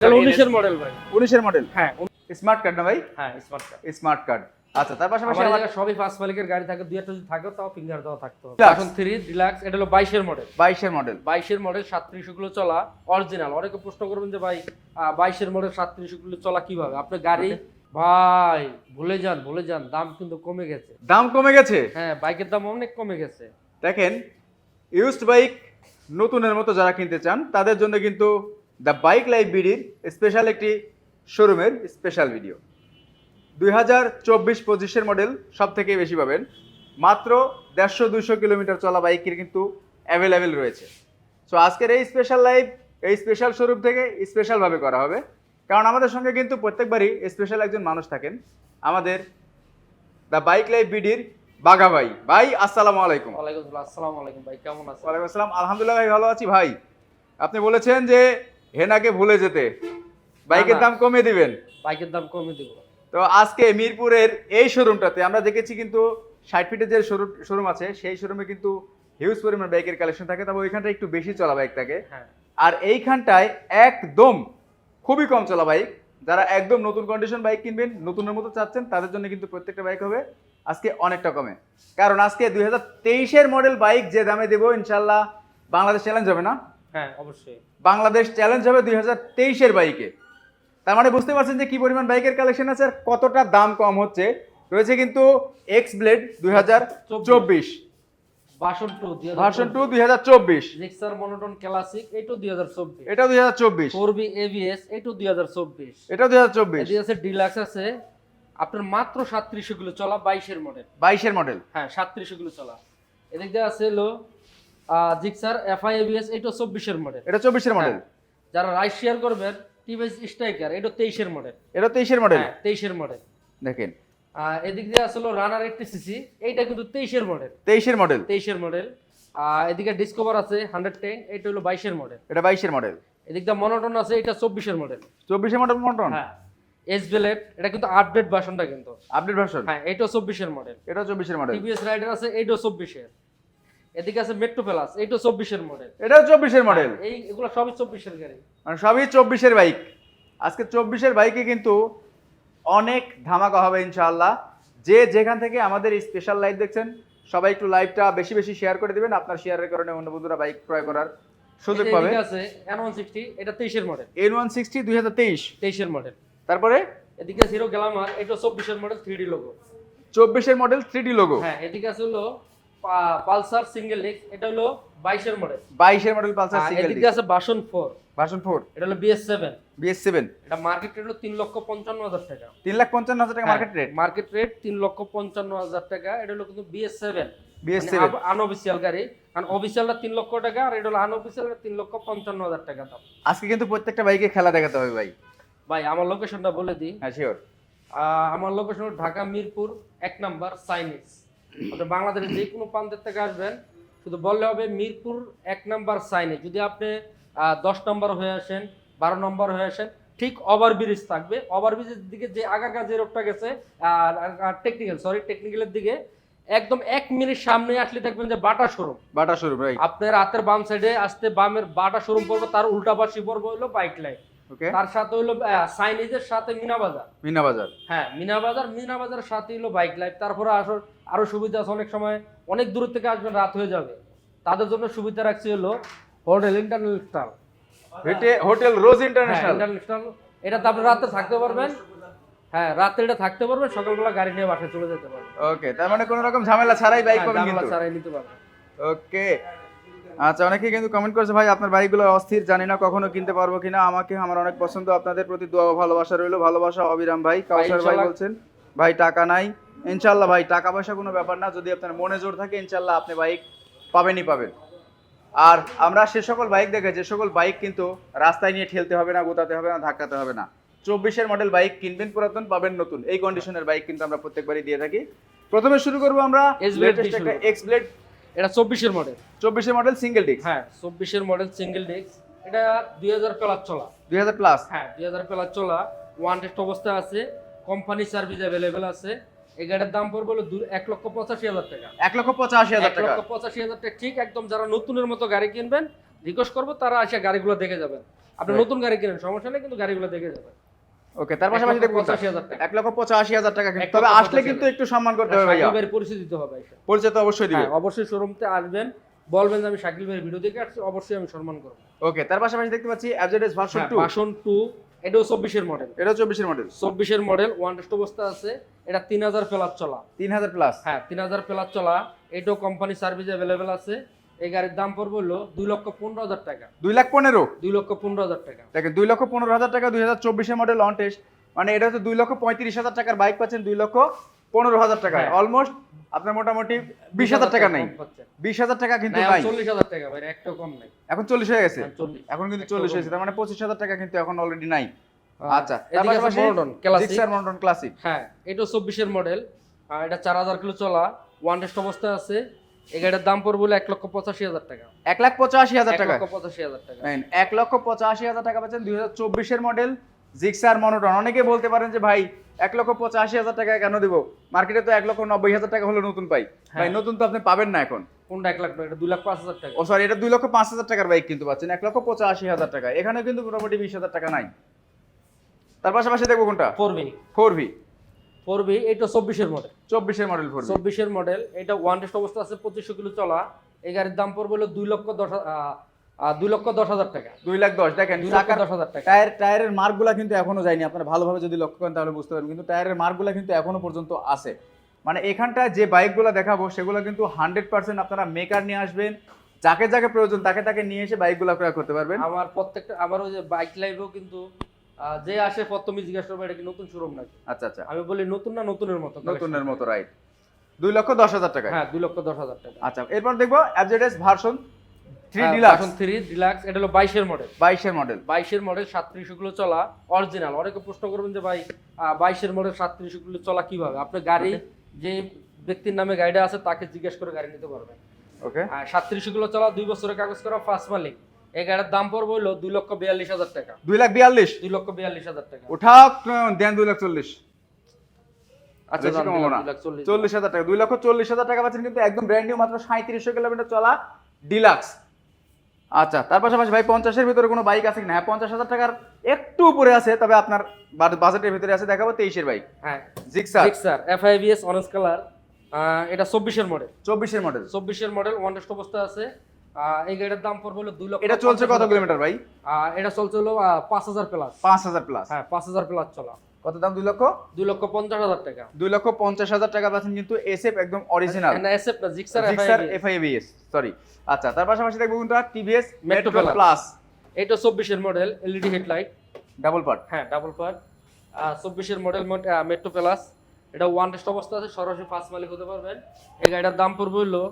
এটা উনিশের মডেল ভাই। উনিশের মডেল হ্যাঁ স্মার্ট কার্ড না ভাই? হ্যাঁ স্মার্ট কার্ড স্মার্ট কার্ড আচ্ছা তার পাশাপাশি আমার আমার সবই ফার্স্ট মালিকের গাড়ি থাকে দুই একটা যদি থাকে তাও ফিঙ্গার দেওয়া থাকতে এখন থ্রি ডিলাক্স এটা হলো বাইশের মডেল বাইশের মডেল বাইশের মডেল সাতত্রিশশো চলা অরিজিনাল অনেকে প্রশ্ন করবেন যে ভাই বাইশের মডেল সাতত্রিশশো চলা কীভাবে? আপনার গাড়ি ভাই ভুলে যান ভুলে যান দাম কিন্তু কমে গেছে। দাম কমে গেছে? হ্যাঁ বাইকের দাম অনেক কমে গেছে। দেখেন ইউজড বাইক নতুনের মতো যারা কিনতে চান তাদের জন্য কিন্তু দ্য বাইক লাইফ বিডির স্পেশাল একটি শোরুমের স্পেশাল ভিডিও দুই হাজার চব্বিশ পঁচিশের মডেল সব থেকে বেশি পাবেন। মাত্র দেড়শো দুশো কিলোমিটার চলা বাইকের কিন্তু অ্যাভেলেবেল রয়েছে। সো আজকের এই স্পেশাল লাইভ এই স্পেশাল শোরুম থেকে স্পেশালভাবে করা হবে। কারণ আমাদের সঙ্গে কিন্তু প্রত্যেকবারই স্পেশাল একজন মানুষ থাকেন। আমাদের দ্য বাইক লাইফ বিডির বাঘা ভাই। ভাই আসসালামু আলাইকুম। ওয়ালাইকুম আসসালামু আলাইকুম ভাই কেমন আছেন? ওয়ালাইকুম আসসালাম। আলহামদুলিল্লাহ ভাই ভালো আছি ভাই। আপনি বলেছেন যে হেনাকে ভুলে যেতে। বাইকের। দাম কমিয়ে দিবেন। বাইকের দাম কমে দিব। তো আজকে মিরপুরের এই শোরুমটাতে আমরা দেখেছি কিন্তু ষাট ফিটের যে শোরুম আছে সেই শোরুমে কিন্তু হিউজ পরিমাণ বাইকের কালেকশন থাকে। তবে ওইখানটা একটু বেশি চলা বাইক থাকে। হ্যাঁ। আর এইখানটায় একদম খুবই কম চলা বাইক। যারা একদম নতুন কন্ডিশন বাইক কিনবেন নতুনের মতো চাচ্ছেন তাদের জন্য কিন্তু প্রত্যেকটা বাইক হবে আজকে অনেকটা কমে। কারণ আজকে দুই হাজার তেইশের মডেল বাইক যে দামে দেবো ইনশাল্লাহ বাংলাদেশ চ্যালেঞ্জ হবে না। হ্যাঁ অবশ্যই। বাংলাদেশ চ্যালেঞ্জ হবে দুই হাজার তেইশের বাইকে তার মানে বুঝতে পারছেন যে কি পরিমাণ বাইকের কালেকশন আছে আর কতটা দাম কম হচ্ছে। রয়েছে কিন্তু এক্স ব্লেড দুই হাজার চব্বিশ। ভার্সন টু ভার্সন টু দুই হাজার চব্বিশ। রিক্সার মনোটন ক্লাসিক এইটু দুই হাজার চব্বিশ। এটাও দুই হাজার চব্বিশ। ফোর বি এবিএস এইটু দুই হাজার চব্বিশ। এটাও দুই হাজার চব্বিশ। আছে ডিলাক্স আছে। আপনার মাত্র সাতত্রিশশো চলা বাইশের মডেল বাইশের মডেল হ্যাঁ সাতত্রিশশো গুলো চলা। এদিক দিয়ে আছে হলো জিক্সার এফআই এবিএস এইটা চব্বিশের মডেল এটা চব্বিশের মডেল যারা রাইড শেয়ার করবেন টিভিএস স্ট্রাইকার এটা তেইশের মডেল এটা তেইশের মডেল হ্যাঁ তেইশের মডেল দেখেন। এদিক দিয়ে আসলো রানার এইটটি সিসি এইটা কিন্তু তেইশের মডেল তেইশের মডেল তেইশের মডেল এদিকে ডিসকভার আছে হান্ড্রেড টেন এটা হলো বাইশের মডেল এটা বাইশের মডেল এদিক দিয়ে মনোটন আছে এটা চব্বিশের মডেল চব্বিশের মডেল মটন হ্যাঁ এস বেলেট এটা কিন্তু আপডেট ভার্সনটা কিন্তু। আপডেট ভার্সন হ্যাঁ এইটাও চব্বিশের মডেল এটা চব্বিশের মডেল টিভিএস রাইডার আছে এইটাও চব্বিশের। এদিকে আছে মেট্রো প্লাস এইটাও চব্বিশের মডেল এটাও চব্বিশের মডেল এই এগুলো সবই চব্বিশের গাড়ি। মানে সবই চব্বিশের বাইক আজকে চব্বিশের বাইকে কিন্তু অনেক ধামাকা হবে ইনশাআল্লাহ। যে যেখান থেকে আমাদের এই স্পেশাল লাইভ দেখছেন সবাই একটু লাইভটা বেশি বেশি শেয়ার করে দিবেন। আপনার শেয়ারের কারণে অন্য বন্ধুরা বাইক ক্রয় করার সুযোগ পাবে। আছে এন ওয়ান সিক্সটি এটা তেইশের মডেল এন ওয়ান সিক্সটি দুই হাজার তেইশ। তেইশের মডেল তারপরে? এদিকে হিরো গ্লামার এটা চব্বিশের মডেল থ্রি ডি লোগো চব্বিশের মডেল থ্রি ডি লোগো হ্যাঁ এদিকে আছে হলো পালসার সিঙ্গেল ডিস্ক এটা হলো বাইশের মডেল বাইশের মডেল পালসার সিঙ্গেল এদিকে আছে বাসন ফোর। Version four. এটা হলো বিএস সেভেন বিএস সেভেন এটা মার্কেট রেট হলো তিন লক্ষ পঞ্চান্ন হাজার টাকা। তিন লাখ পঞ্চান্ন হাজার টাকা মার্কেট রেট মার্কেট রেট তিন লক্ষ পঞ্চান্ন হাজার টাকা। এটা হলো কিন্তু BS seven BS seven unofficial গাড়ি। কারণ অফিসিয়ালটা তিন লক্ষ টাকা আর এটা হলো আনঅফিসিয়াল তিন লক্ষ পঞ্চান্ন হাজার টাকা দাম। আজকে কিন্তু প্রত্যেকটা বাইকে খেলা দেখাতে হবে ভাই। ভাই আমার লোকেশনটা বলে দিই। হ্যাঁ শিওর আমার লোকেশন ঢাকা মিরপুর এক নাম্বার সাইনিস আপনি বাংলাদেশের যে কোনো প্রান্তের থেকে আসবেন। শুধু বললে হবে মিরপুর এক নাম্বার সাইনে। যদি আপনি দশ নম্বর হয়ে আসেন বারো নম্বর হয়ে আসেন ঠিক ওভার ব্রিজ থাকবে। ওভার ব্রিজের দিকে যে আগারগা যে রোডটা গেছে টেকনিক্যাল সরি টেকনিক্যালের দিকে একদম এক মিনিট সামনে আসলে দেখবেন যে বাটা শোরুম। বাটা শোরুম আপনার হাতের বাম সাইডে আসতে বামের বাটা শোরুম পড়বে তার উল্টা পাশে পড়বে হলো বাইক লাইন তার সাথে হলো সাইনিজের সাথে মিনা বাজার মিনা বাজার হ্যাঁ মিনা বাজার মিনা বাজার সাথে হলো বাইক লাইফ তারপরে আসর আরও সুবিধা আছে অনেক সময় অনেক দূর থেকে আসবেন রাত হয়ে যাবে। তাদের জন্য সুবিধা রাখছি হলো হোটেল ইন্টারন্যাশনাল। হোটেল রোজ হ্যাঁ ইন্টারন্যাশনাল। ইন্টারন্যাশনাল। এটাতে আপনি রাতে থাকতে পারবেন। হ্যাঁ রাতে এটা থাকতে পারবেন সকালবেলা গাড়ি নিয়ে বাসায় চলে যেতে পারবেন। ওকে তার মানে কোনো রকম ঝামেলা ছাড়াই বাইক হ্যাঁ, পাবেন কিন্তু। ছাড়াই নিতে পারবেন। ওকে আচ্ছা অনেকে কিন্তু কমেন্ট করেছে ভাই আপনার বাইকগুলো অস্থির জানি না কখনো কিনতে পারব কিনা। আমাকে আমার অনেক পছন্দ। আপনাদের প্রতি দোয়া ভালোবাসা রইল। ভালোবাসা অবিরাম ভাই। কাউসার ভাই বলছেন ভাই টাকা নাই। ইনশাল্লাহ ভাই টাকা পয়সা কোনো ব্যাপার না। যদি আপনার মনে জোর থাকে ইনশাল্লাহ আপনি বাইক পাবেনই পাবেন। আর আমরা সে সকল বাইক দেখে যে সকল বাইক কিন্তু রাস্তায় নিয়ে ঠেলতে হবে না গোতাতে হবে না ধাক্কাতে হবে না। চব্বিশের মডেল বাইক কিনবেন পুরাতন পাবেন নতুন। এই কন্ডিশনের বাইক কিন্তু আমরা প্রত্যেকবারই দিয়ে থাকি। প্রথমে শুরু করব আমরা। এক্স ব্লেড এটা চব্বিশের মডেল। চব্বিশের মডেল সিঙ্গেল ডিস্ক হ্যাঁ চব্বিশের মডেল সিঙ্গেল ডিস্ক এটা দুই হাজার প্লাস চলা। দুই হাজার প্লাস হ্যাঁ দুই হাজার প্লাস চলা। ওয়ান টেস্ট অবস্থা আছে। কোম্পানি সার্ভিস অ্যাভেলেবেল আছে। এই গাড়ির দাম পড়বে হলো এক লক্ষ পঁচাশি হাজার টাকা। এক লক্ষ পঁচাশি হাজার টাকা। লক্ষ পঁচাশি হাজার টাকা। ঠিক একদম যারা নতুনের মতো গাড়ি কিনবেন রিকোয়েস্ট করব তারা এসে গাড়িগুলো দেখে যাবেন। আপনি নতুন গাড়ি কিনেন সমস্যা নেই কিন্তু গাড়িগুলো দেখে যাবেন। ওকে তার পাশাপাশি এক লক্ষ পঁচাশি হাজার টাকা। এক লক্ষ পঁচাশি হাজার টাকা কিন্তু তবে আসলে কিন্তু একটু সম্মান করতে হবে ভাইয়া। পরিচয় দিতে হবে পরিচয় তো অবশ্যই দিব। হ্যাঁ অবশ্যই শোরুমতে আসবেন বলবেন যে আমি শাকিল ভাইয়ের ভিডিও দেখে আসছি অবশ্যই আমি সম্মান করব। ওকে তার পাশাপাশি দেখতে পাচ্ছি অ্যাবজেডএস ভার্সন টু ভাষণ টু এটাও চব্বিশের মডেল এটা চব্বিশের মডেল চব্বিশের মডেল ওয়ান টেস্ট অবস্থা আছে এটা তিন হাজার প্লাস চলা। তিন হাজার প্লাস হ্যাঁ তিন হাজার প্লাস চলা এটাও কোম্পানি সার্ভিস অ্যাভেলেবেল আছে। এই গাড়ির দাম পড়বে হলো দুই লক্ষ পনেরো হাজার টাকা। দুই লাখ পনেরো? দুই লক্ষ পনেরো হাজার টাকা। দেখেন দুই লক্ষ পনেরো হাজার টাকা দুই হাজার চব্বিশের মডেল অন টেস্ট মানে এটা হচ্ছে দুই লক্ষ পঁয়ত্রিশ হাজার টাকার বাইক পাচ্ছেন দুই লক্ষ পনেরো হাজার টাকায়। হ্যাঁ। অলমোস্ট আপনার মোটামুটি বিশ হাজার টাকা নেই। বিশ হাজার টাকা কিন্তু নাই। চল্লিশ হাজার টাকা ভাই একটাও কম নাই। এখন চল্লিশ হয়ে গেছে? হ্যাঁ, এখন কিন্তু চল্লিশ। হয়েছে তার মানে পঁচিশ হাজার টাকা কিন্তু এখন অলরেডি নাই। আচ্ছা পাশাপাশি মনোটন ক্লাসিক হ্যাঁ এটাও চব্বিশের মডেল এটা চার হাজার কিলো চলা। ওয়ান টেস্ট অবস্থায় আছে। এই গাড়ির দাম পড়বে এক লক্ষ পঁচাশি হাজার টাকা। এক লাখ পঁচাশি হাজার টাকা। পঁচাশি হাজার টাকা। এক লক্ষ পঁচাশি হাজার টাকা পাচ্ছেন দুই হাজার চব্বিশের মডেল জিক্সার মনোটন অনেকে বলতে পারেন যে ভাই এক লক্ষ পঁচাশি হাজার টাকা কেন দিব? মার্কেটে তো এক লক্ষ নব্বই হাজার টাকা হলে নতুন পাই। ভাই হ্যাঁ। নতুন তো আপনি পাবেন না এখন। কোনটা এক লাখ এটা দুই লাখ পাঁচ হাজার টাকা। ও সরি এটা দুই লক্ষ পাঁচ হাজার টাকার বাইক কিন্তু পাচ্ছেন। এক লক্ষ পঁচাশি হাজার টাকা। এখানে কিন্তু মোটামুটি বিশ হাজার টাকা নাই। তার পাশাপাশি দেখব কোনটা? Four V four V V এটা চব্বিশের মডেল চব্বিশের মডেল চব্বিশের মডেল এটা ওয়ান টেস্ট অবস্থা আছে পঁচিশশো কিলো চলা। এই গাড়ির দাম পড়বে হলো দুই লক্ষ দশ দুই লক্ষ দশ হাজার টাকা। দুই লাখ দশ দেখেন দুই চাকার দশ হাজার টাকা। টায়ার টায়ারের মার্কগুলা কিন্তু এখনও যায়নি। আপনারা ভালোভাবে যদি লক্ষ্য করেন তাহলে বুঝতে পারবেন। কিন্তু টায়ারের মার্কগুলা কিন্তু এখনও পর্যন্ত আছে। মানে এখানটায় যে বাইকগুলো দেখাবো সেগুলো কিন্তু হান্ড্রেড পার্সেন্ট আপনারা মেকার নিয়ে আসবেন। যাকে যাকে প্রয়োজন তাকে তাকে নিয়ে এসে বাইকগুলো ক্রয় করতে পারবেন। আমার প্রত্যেকটা আমার ওই যে বাইক লাইভেও কিন্তু যে আসে প্রথমে জিজ্ঞাসা করবে এটা কি নতুন শোরুম নাকি? আচ্ছা আচ্ছা। আমি বলি নতুন না নতুনের মতো নতুনের মতো রাইট দুই লক্ষ দশ হাজার টাকা হ্যাঁ দুই লক্ষ দশ হাজার টাকা আচ্ছা এরপর দেখব FZS version three deluxe three deluxe এটা হলো বাইশের মডেল বাইশের মডেল বাইশের মডেল সাতত্রিশশো কিলো চলা অরিজিনাল অনেকে প্রশ্ন করবেন যে ভাই বাইশের মডেল সাতত্রিশশো কিলো চলা কীভাবে? আপনি গাড়ি যে ব্যক্তির নামে গাড়িটা আছে তাকে জিজ্ঞেস করে গাড়ি নিতে পারবেন ওকে আর সাতত্রিশশো কিলো চলা দুই বছরের কাগজ করা ফার্স্ট মালিক। এই গাড়ির দাম পড়বে হলো দুই লক্ষ বিয়াল্লিশ হাজার টাকা। দুই লাখ বিয়াল্লিশ? দুই লক্ষ বিয়াল্লিশ হাজার টাকা। ওঠা দেন দুই লাখ চল্লিশ। আচ্ছা চল্লিশ। হাজার টাকা দুই লক্ষ চল্লিশ হাজার টাকা পাচ্ছেন কিন্তু একদম ব্র্যান্ড নিউ মাত্র সাঁত্রিশশো কিলোমিটার চলা ডিলাক্স আচ্ছা তার পাশাপাশি ভাই পঞ্চাশের ভিতরে কোনো বাইক আছে কিনা? হ্যাঁ পঞ্চাশ হাজার টাকার একটু উপরে আছে তবে আপনার বাজেটের ভিতরে আছে দেখাবো তেইশের বাইক হ্যাঁ Gixxer Gixxer FIBS orange colour এটা চব্বিশের মডেল চব্বিশের মডেল চব্বিশের মডেল ওয়ান অবস্থা আছে। এই গাড়ির দাম পড়বে হলো দুই লক্ষ এটা চলছে কত কিলোমিটার ভাই? এটা চলছে হলো পাঁচ হাজার প্লাস। পাঁচ হাজার প্লাস। হ্যাঁ পাঁচ হাজার প্লাস চলা। কত দাম দুই লক্ষ? দুই লক্ষ পঞ্চাশ হাজার টাকা। দুই লক্ষ পঞ্চাশ হাজার টাকা পাচ্ছেন কিন্তু এসএফ একদম অরিজিনাল না এসএফ না জিক্সার জিক্সার এফআইবিএস সরি আচ্ছা তার পাশাপাশি দেখব কোনটা? TVS metro. প্লাস এটা চব্বিশের model LED headlight double part হ্যাঁ ডাবল পার্ট চব্বিশের মডেল মেট্রো প্লাস এটা ওয়ান টেস্ট অবস্থা আছে সরাসরি পাঁচ মালিক হতে পারবেন। এই গাড়িটার দাম পড়বে হলো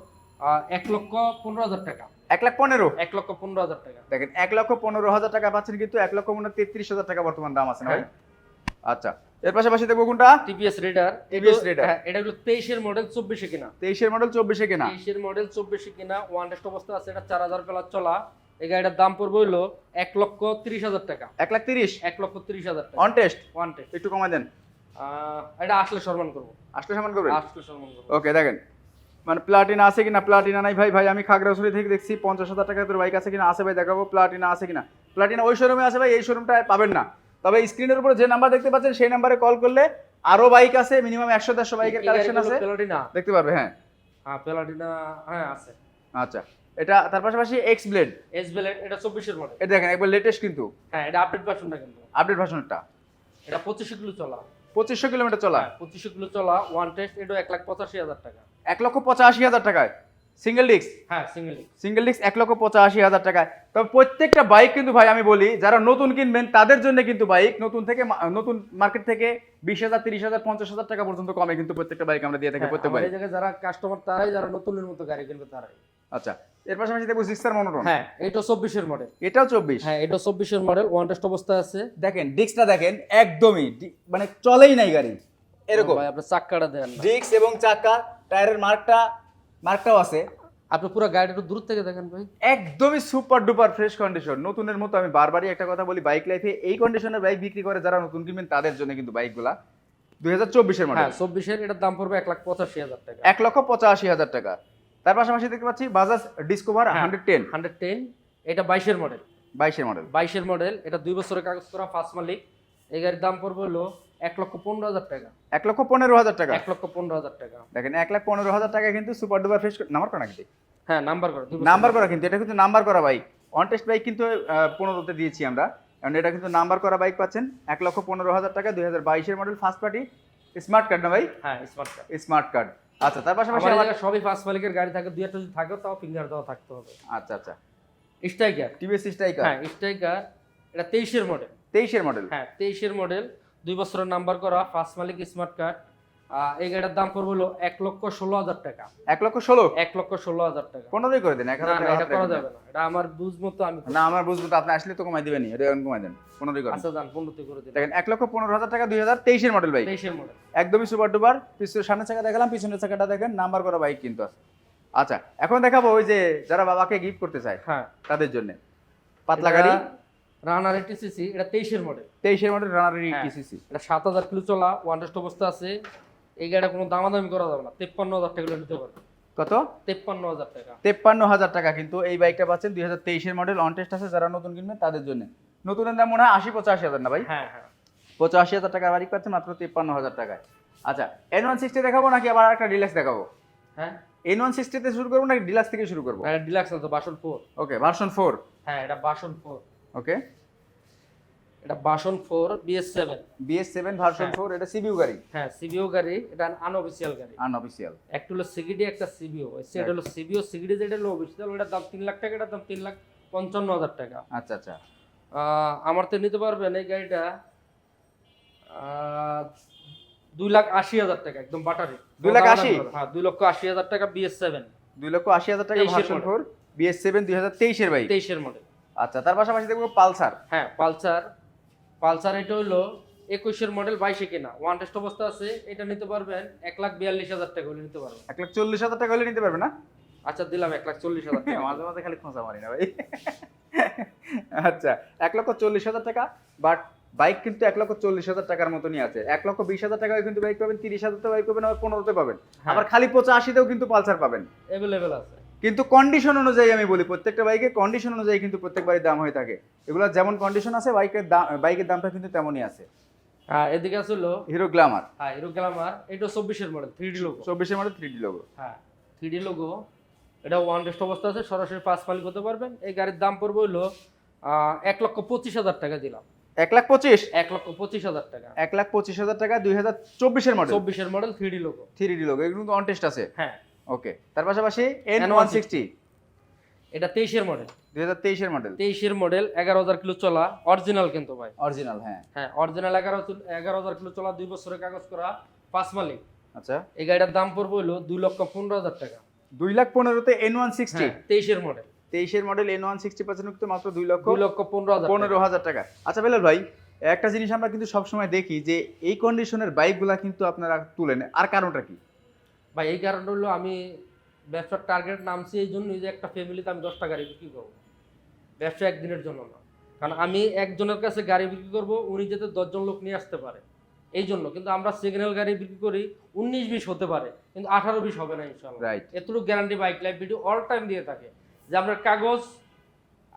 এক লক্ষ পনেরো হাজার টাকা। এক লাখ পনেরো? এক লক্ষ পনেরো হাজার টাকা। দেখেন এক লক্ষ পনেরো হাজার টাকা পাচ্ছেন কিন্তু এক লক্ষ মনে তেত্রিশ হাজার টাকা বর্তমান দাম আছে না ভাই? হ্যাঁ। আচ্ছা এর পাশাপাশি দেখব কোনটা? TVS Raider Raider। হ্যাঁ এটা হলো তেইশের মডেল চব্বিশে কিনা। তেইশের মডেল চব্বিশে কেনা? তেইশের মডেল চব্বিশে কিনা ওয়ান টেস্ট অবস্থা আছে এটা চার হাজার প্লাস চলা। এই গাড়িটার দাম পড়বে হলো এক লক্ষ তিরিশ হাজার টাকা। এক লাখ তিরিশ? এক লক্ষ তিরিশ হাজার টাকা। অন টেস্ট ওয়ান টেস্ট একটু কমাই দেন। এটা আসলে সম্মান করব। আসলে সমান করবেন? আসলে সম্মান করব। ওকে দেখেন মানে প্লাটিনা আছে কিনা? প্লাটিনা নাই। ভাই ভাই আমি খাগড়াছড়ি থেকে দেখছি পঞ্চাশ হাজার টাকা তোর বাইক আছে কিনা? আছে ভাই দেখাবো প্লাটিনা আছে কিনা? প্লাটিনা ওই শোরুমে আছে ভাই এই শোরুমটা পাবেন না। তবে স্ক্রিনের উপরে যে নাম্বার দেখতে পাচ্ছেন সেই নাম্বারে কল করলে আরও বাইক আছে মিনিমাম একশো দেড়শো বাইকের কালেকশন আছে। পেলাটিনা দেখতে পারবে হ্যাঁ। হ্যাঁ পেলাটিনা হ্যাঁ আছে। আচ্ছা এটা তার পাশাপাশি এক্স ব্লেড এক্স ব্লেড এটা চব্বিশের মডেল এটা দেখেন একবার লেটেস্ট কিন্তু। হ্যাঁ এটা আপডেট ভার্সনটা কিন্তু। আপডেট ভার্সনটা এটা পঁচিশ কিলো চলা। পঁচিশশো কিলোমিটার চলা? হ্যাঁ পঁচিশশো কিলো চলা ওয়ান টেস্ট এটা এক লাখ পঁচাশি হাজার টাকা। এক লক্ষ পঁচাশি হাজার টাকায়? সিঙ্গেল ডিস্ক হ্যাঁ সিঙ্গেল সিঙ্গেল ডিস্ক এক লক্ষ পঁচাশি হাজার টাকায়। তবে প্রত্যেকটা বাইক কিন্তু ভাই আমি বলি যারা নতুন কিনবেন তাদের জন্য কিন্তু বাইক নতুন থেকে নতুন মার্কেট থেকে বিশ হাজার তিরিশ হাজার পঞ্চাশ হাজার টাকা পর্যন্ত কমে কিন্তু প্রত্যেকটা বাইক আমরা দিয়ে থাকি প্রত্যেক বাইক যারা কাস্টমার তারাই যারা নতুনের মতো গাড়ি কিনবে তারাই। আচ্ছা এর পাশাপাশি দেখব জিক্সার মনোটন হ্যাঁ এটা চব্বিশের মডেল এটাও চব্বিশ? হ্যাঁ এটা চব্বিশের মডেল ওয়ান টেস্ট অবস্থায় আছে। দেখেন ডিস্কটা দেখেন একদমই মানে চলেই নাই গাড়ি। এরকম। ভাই আপনার চাক্কাটা দেন ডিস্ক এবং চাকা টায়ারের মার্কটা মার্কটাও আছে। আপনি পুরো গাড়িটা একটু দূর থেকে দেখেন ভাই। একদমই সুপার ডুপার ফ্রেশ কন্ডিশন নতুনের মতো আমি বারবারই একটা কথা বলি বাইক লাইফে এই কন্ডিশনের বাইক বিক্রি করে যারা নতুন কিনবেন তাদের জন্য কিন্তু বাইকগুলা দুই হাজার চব্বিশের মডেল হ্যাঁ চব্বিশের এটার দাম পড়বে এক লাখ পঁচাশি হাজার টাকা। এক লক্ষ পঁচাশি হাজার টাকা। তার পাশাপাশি দেখতে পাচ্ছি Bajaj Discover. Hundred ten hundred ten এটা বাইশের মডেল বাইশের মডেল বাইশের মডেল এটা দুই বছরের কাগজ করা ফার্স্ট মালিক। এই গাড়ির দাম পড়বে হলো এক লক্ষ পনেরো হাজার টাকা। এক লক্ষ পনেরো হাজার টাকা। এক লক্ষ পনেরো হাজার টাকা। দেখেন এক লাখ পনেরো হাজার টাকা কিন্তু সুপার ডুপার ফ্রেশ নাম্বার করা নাকি হ্যাঁ নাম্বার করা নাম্বার করা কিন্তু এটা কিন্তু নাম্বার করা বাইক অন টেস্ট বাইক কিন্তু পনেরোতে দিয়েছি আমরা। কারণ এটা কিন্তু নাম্বার করা বাইক পাচ্ছেন। এক লক্ষ পনেরো হাজার টাকা দুই হাজার বাইশের model first party smart card না ভাই? হ্যাঁ স্মার্ট কার্ড স্মার্ট কার্ড আচ্ছা তার পাশাপাশি আমার সবই পাঁচ মালিকের গাড়ি থাকে দুই একটা যদি থাকে তাও ফিঙ্গার দেওয়া থাকতে হবে। আচ্ছা আচ্ছা। স্ট্রাইকার টিভিএস স্ট্রাইকার হ্যাঁ স্ট্রাইকার এটা তেইশের মডেল তেইশের মডেল হ্যাঁ তেইশের মডেল দুই বছরের নাম্বার করা ফার্স্ট মালিক স্মার্ট কার্ড এই গাড়িটার দাম পড়বে হলো এক লক্ষ ষোলো হাজার টাকা। এক লক্ষ ষোলো? এক লক্ষ ষোলো হাজার টাকা। পনেরোই করে দেন এক হাজার টাকা করা যাবে না। এটা আমার বুঝ মতো আমি না আমার বুঝব তো আপনি আসলে তো কমাই দিবেন এটা কমাই দেন পনেরোই করেন আচ্ছা যান পনেরোতে করে দিন দেখেন এক লক্ষ পনেরো হাজার টাকা দুই হাজার তেইশের মডেল বাইক তেইশের মডেল একদমই সুপার ডুপার পিছনের চাকা দেখালাম পিছনের চাকাটা দেখেন নাম্বার করা বাইক কিন্তু আছে। আচ্ছা এখন দেখাবো ওই যে যারা বাবাকে গিফট করতে চায় হ্যাঁ। তাদের জন্য। পাতলা গাড়ি। রানার টিসিসি এটা তেইশের মডেল তেইশের মডেল রানার। টিসিসি এটা সাত হাজার কিলো চলা ওয়ান টেস্ট অবস্থা আছে। এই গাড়িটা কোনো দামাদামি করা যাবে না। তেপ্পান্ন হাজার টাকা নিতে পারবে। কত? তেপ্পান্ন হাজার টাকা। তেপ্পান্ন হাজার টাকা কিন্তু এই বাইকটা পাচ্ছেন দুই হাজার তেইশের মডেল অন টেস্ট আছে যারা নতুন কিনবেন তাদের জন্য। নতুনের দাম মনে হয় আশি পঁচাশি হাজার না ভাই? হ্যাঁ হ্যাঁ। পঁচাশি হাজার টাকার বাইক পাচ্ছেন মাত্র তেপ্পান্ন হাজার টাকায়। আচ্ছা এন ওয়ান সিক্সটি দেখাবো নাকি আবার একটা ডিলাক্স দেখাবো? হ্যাঁ। এন ওয়ান সিক্সটিতে শুরু করব নাকি ডিলাক্স থেকে শুরু করব? ডিলাক্স না তো বাসন ফোর ওকে ভার্সন ফোর হ্যাঁ এটা বাসন ফোর ওকে এটা BS seven BS seven version হ্যাঁ। ফোর এটা সিবিউ গাড়ি? হ্যাঁ সিবিও গাড়ি এটা আনঅফিসিয়াল গাড়ি। আনঅফিসিয়াল একটা হলো সিগিডি একটা সিবিও সেটা হলো সিবিও সিগিডি যেটা হলো অফিসিয়াল ওটার দাম তিন লাখ টাকা এটার দাম তিন লাখ পঞ্চান্ন হাজার টাকা। আচ্ছা আচ্ছা। আমার তো নিতে পারবেন এই গাড়িটা দুই লাখ আশি হাজার টাকা একদম বাটারি দুই লাখ আশি? হ্যাঁ দুই লক্ষ আশি হাজার টাকা বিএস সেভেন দুই লক্ষ আশি হাজার টাকা 23 এর ভার্সন। ফোর বিএস সেভেন দুই হাজার তেইশের বাইক। তেইশের মডেল আচ্ছা তার পাশাপাশি দেখব পালসার। হ্যাঁ পালসার। পালসার এটা হলো একুশের মডেল বাইশে কেনা। ওয়ান টেস্ট অবস্থা আছে এটা নিতে পারবেন এক লাখ বিয়াল্লিশ হাজার টাকা হলে নিতে পারবেন। এক লাখ চল্লিশ হাজার টাকা হলে নিতে পারবে না? আচ্ছা দিলাম এক লাখ চল্লিশ হাজার টাকা। মাঝে মাঝে খালি খোঁজা মারি না ভাই। আচ্ছা এক লক্ষ চল্লিশ হাজার টাকা বাট বাইক কিন্তু এক লক্ষ চল্লিশ হাজার টাকার মতনই আছে। এক লক্ষ বিশ হাজার টাকায় কিন্তু বাইক পাবেন তিরিশ হাজারতে বাইক পাবেন আবার পনেরোতে পাবেন। হ্যাঁ। আবার খালি পঁচাশিতেও কিন্তু পালসার পাবেন। অ্যাভেলেবেল আছে। কিন্তু কন্ডিশন অনুযায়ী আমি বলি প্রত্যেকটা বাইকের কন্ডিশন অনুযায়ী কিন্তু প্রত্যেকবারই দাম হয়ে থাকে। এগুলো যেমন কন্ডিশন আছে বাইকের দাম বাইকের দামটা কিন্তু তেমনই আছে। হ্যাঁ এদিকে আছে হলো হিরো গ্ল্যামার হ্যাঁ হিরো গ্লামার এটা চব্বিশের মডেল থ্রি ডি লোগো চব্বিশের মধ্যে থ্রি ডি লোগো হ্যাঁ থ্রি ডি লোগো এটা ওয়ান টেস্ট অবস্থা আছে সরাসরি পাঁচ মালিক হতে পারবেন। এই গাড়ির দাম পড়বে হলো এক লক্ষ পঁচিশ হাজার টাকা দিলাম। এক লাখ পঁচিশ? এক লক্ষ পঁচিশ হাজার টাকা। এক লাখ পঁচিশ হাজার টাকা দুই হাজার চব্বিশের মডেল চব্বিশের model three D logo three D logo এগুলো কিন্তু অন টেস্ট আছে। হ্যাঁ। ওকে তার পাশাপাশি এন ওয়ান সিক্সটি এটা তেইশের মডেল দুই হাজার তেইশের মডেল তেইশের মডেল এগারো হাজার কিলো চলা অরিজিনাল কিন্তু ভাই। অরিজিনাল হ্যাঁ। হ্যাঁ অরিজিনাল এগারো এগারো হাজার কিলো চলা দুই বছরের কাগজ করা পাঁচ মালিক। আচ্ছা। এই গাড়িটার দাম পড়বে হলো দুই লক্ষ পনেরো হাজার টাকা। দুই লাখ পনেরোতে এন ওয়ান সিক্সটি তেইশের মডেল তেইশের model N one sixty percent কিন্তু মাত্র দুই লক্ষ দুই লক্ষ পনেরো হাজার পনেরো হাজার টাকা। আচ্ছা বেলাল ভাই একটা জিনিস আমরা কিন্তু সবসময় দেখি যে এই কন্ডিশনের বাইকগুলা কিন্তু আপনারা তুলেন। আর কারণটা কি? ভাই এই কারণটা হলো আমি ব্যবসার টার্গেট নামছি এই জন্যই যে একটা ফ্যামিলিতে আমি দশটা গাড়ি বিক্রি করব। ব্যবসা একদিনের জন্য না। কারণ আমি একজনের কাছে গাড়ি বিক্রি করব উনি যাতে দশজন লোক নিয়ে আসতে পারে। এই জন্য কিন্তু আমরা সিগন্যাল গাড়ি বিক্রি করি উনিশ বিশ হতে পারে কিন্তু আঠারো বিশ হবে না ইনশাল্লাহ এতটুকু guarantee bike life video all time দিয়ে থাকে। যে আপনার কাগজ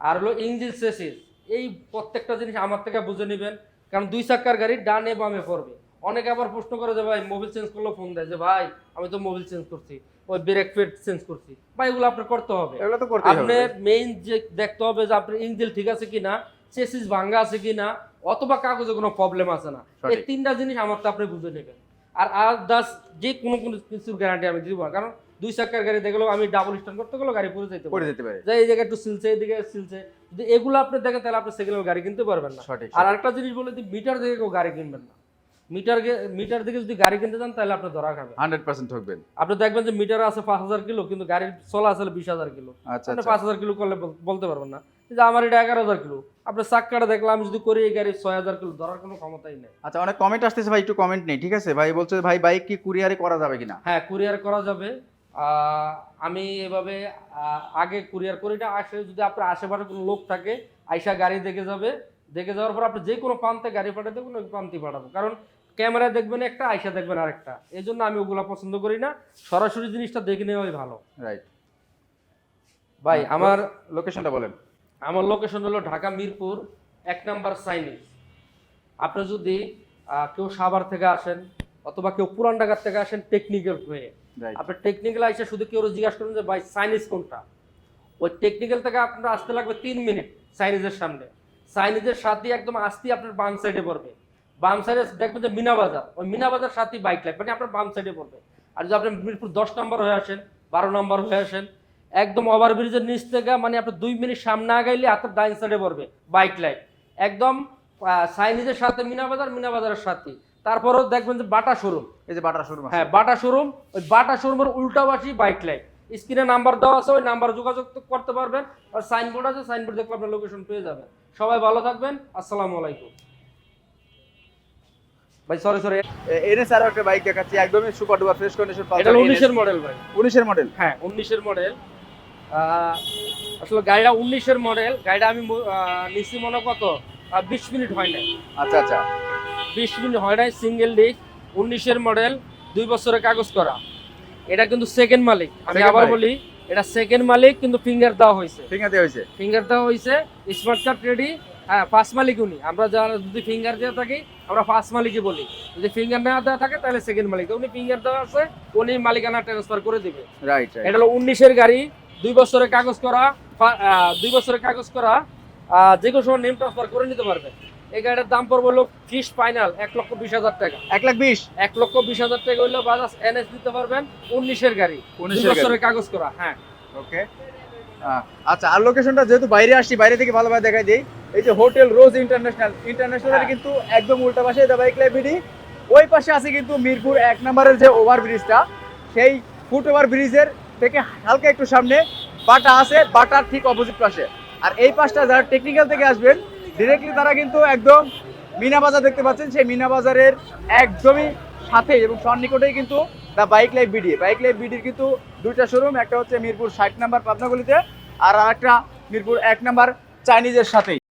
আর হলো ইঞ্জিন সেসিস এই প্রত্যেকটা জিনিস আমার থেকে বুঝে নেবেন। কারণ দুই চাক্কার গাড়ি ডানে বামে পড়বে। অনেকে আবার প্রশ্ন করে যে ভাই মোবিল চেঞ্জ করলেও ফোন দেয়। যে ভাই আমি তো মোবিল চেঞ্জ করছি ওই ব্রেক ফেড চেঞ্জ করছি। ভাই এগুলো আপনার করতে হবে। এগুলো তো করতে আপনি মেইন যে দেখতে হবে যে আপনার ইঞ্জিন ঠিক আছে কিনা চেসিস ভাঙ্গা আছে কিনা অথবা কাগজে কোনো প্রবলেম আছে না। এই তিনটা জিনিস আমার তো আপনি বুঝে নেবেন। আর আর দাস যে কোনো কোনো কিছুর গ্যারান্টি আমি দিব না কারণ দুই চাকার গাড়ি দেখলেও আমি ডাবল স্ট্যান্ড করতে গেলেও গাড়ি পড়ে যেতে পড়ে পারে যেতে পারে। যে এই জায়গায় একটু সিলছে এইদিকে সিলছে যদি এগুলো আপনি দেখেন তাহলে আপনি সেকেন্ড গাড়ি কিনতে পারবেন না। আর একটা জিনিস বলে দিই মিটার দেখে কেউ গাড়ি কিনবেন না। মিটার মিটার দেখে যদি গাড়ি কিনতে যান তাহলে আপনি ধরা খাবেন। হান্ড্রেড পার্সেন্ট ঠকবেন। আপনি দেখবেন যে মিটার আছে পাঁচ হাজার কিলো কিন্তু গাড়ির চলা আছে বিশ হাজার কিলো। আচ্ছা আপনি আচ্ছা। পাঁচ হাজার কিলো করলে বলতে পারবেন না। যে আমার এটা এগারো হাজার কিলো। আপনার চাক্কাটা দেখলাম আমি যদি করি এই গাড়ি ছয় হাজার কিলো ধরার কোনো ক্ষমতাই নেই। আচ্ছা অনেক কমেন্ট আসতেছে ভাই একটু কমেন্ট নেই ঠিক আছে? ভাই বলছে ভাই বাইক কি কুরিয়ারে করা যাবে কিনা? হ্যাঁ কুরিয়ার করা যাবে। আহ, আমি এভাবে আগে কুরিয়ার করি না আসে যদি আপনার আশেপাশে কোনো লোক থাকে আইসা গাড়ি দেখে যাবে। দেখে যাওয়ার পর আপনি যে কোনো প্রান্তে গাড়ি পাঠাতে কোনো প্রান্তে পাঠাবো। কারণ ক্যামেরায় দেখবেন একটা আইসা দেখবেন আরেকটা। এই জন্য আমি ওগুলা পছন্দ করি না। সরাসরি জিনিসটা দেখে নেওয়াই ভালো। রাইট ভাই আমার লোকেশনটা বলেন। আমার লোকেশন হলো ঢাকা মিরপুর এক নাম্বার সাইনিস আপনি যদি কেউ সাভার থেকে আসেন অথবা কেউ পুরান ঢাকার থেকে আসেন টেকনিক্যাল হয়ে। আপনি টেকনিক্যাল এসে শুধু কেউ জিজ্ঞাসা করুন যে ভাই সাইনিস কোনটা? ওই টেকনিক্যাল থেকে আপনার আসতে লাগবে তিন মিনিট সাইনিজের সামনে। সাইনিজের সাথে একদম আসতে আপনার বাম সাইডে পড়বে। বাম সাইডে দেখবেন যে মিনা বাজার। ওই মিনা বাজার সাথে বাইক লাইফ মানে আপনার বাম সাইডে পড়বে। আর যদি আপনি মিরপুর দশ নম্বর হয়ে আসেন বারো নম্বর হয়ে আসেন একদম ওভারব্রিজের নিচ থেকে মানে আপনার দুই মিনিট সামনে আগাইলে আপনার ডাইন সাইডে পড়বে বাইক লাইফ একদম সাইনিজের সাথে মিনা বাজার মিনা বাজারের সাথে। তারপরেও দেখবেন যে বাটা শোরুম এই যে বাটা শোরুম হ্যাঁ বাটা শোরুম ওই বাটা শোরুমের উল্টাবাসী বাইক লাইন স্ক্রিনে নাম্বার দেওয়া আছে ওই নাম্বার যোগাযোগ করতে পারবেন। আর সাইনবোর্ড আছে সাইনবোর্ড দেখলে আপনার লোকেশন পেয়ে যাবেন। সবাই ভালো থাকবেন। আসসালামু আলাইকুম। ভাই সরি সরি এনে স্যার একটা বাইক দেখাচ্ছি একদমই সুপার ডুপার ফ্রেশ কন্ডিশন এটা হলো উনিশের মডেল ভাই। উনিশের মডেল হ্যাঁ উনিশের মডেল আসলে গাড়িটা উনিশের মডেল গাড়িটা আমি নিচ্ছি মনে কত? বিশ মিনিট হয় না আচ্ছা আচ্ছা। বিশ মিনিট হয় নাই সিঙ্গেল ডিস্ক উনিশের মডেল দুই বছরের কাগজ করা। এটা কিন্তু সেকেন্ড মালিক। আমি আবার বলি এটা সেকেন্ড মালিক কিন্তু ফিঙ্গার দেওয়া হয়েছে। ঠিক আছে হয়েছে? ফিঙ্গার দেওয়া হয়েছে স্মার্ট কার্ড রেডি হ্যাঁ ফার্স্ট মালিক উনি। আমরা যারা যদি ফিঙ্গার দেওয়া থাকি আমরা ফার্স্ট মালিকই বলি। যদি ফিঙ্গার না দেওয়া থাকে তাহলে সেকেন্ড মালিক। উনি ফিঙ্গার দেওয়া আছে উনি মালিকানা ট্রান্সফার করে দিবে। রাইট এটা হলো উনিশের গাড়ি দুই বছরের কাগজ করা দুই বছরের কাগজ করা যে কোনো সময় নেম ট্রান্সফার করে নিতে পারবে। এই গাড়ির দাম পড়বে হলো ফিস ফাইনাল এক লক্ষ বিশ হাজার টাকা। এক লাখ বিশ? এক লক্ষ বিশ হাজার টাকা হইলে বাজাজ এনএস দিতে পারবেন উনিশের গাড়ি। দুই 19 এর গাড়ি। বছরের কাগজ করা হ্যাঁ। ওকে আচ্ছা আর লোকেশনটা যেহেতু বাইরে আসছি বাইরে থেকে ভালোভাবে দেখাই দিই। এই যে হোটেল রোজ ইন্টারন্যাশনাল ইন্টারন্যাশনাল হ্যাঁ। কিন্তু একদম উল্টা পাশে দা বাইক লাইব্রেরি ওই পাশে আছে কিন্তু মিরপুর এক নম্বরের যে ওভার ব্রিজটা সেই ফুট ওভার ব্রিজের থেকে হালকা একটু সামনে বাটা আছে বাটার ঠিক অপোজিট পাশে। আর এই পাশটা যারা টেকনিক্যাল থেকে আসবেন ডিরেক্টলি তারা কিন্তু একদম মিনা বাজার দেখতে পাচ্ছেন। সেই মিনা বাজারের একদমই সাথে এবং সন্নিকটেই কিন্তু the bike life BD. Bike life বিডির কিন্তু দুইটা শোরুম একটা হচ্ছে মিরপুর ষাট নাম্বার পাবনাগুলিতে আর আরেকটা মিরপুর এক নাম্বার চাইনিজের সাথেই।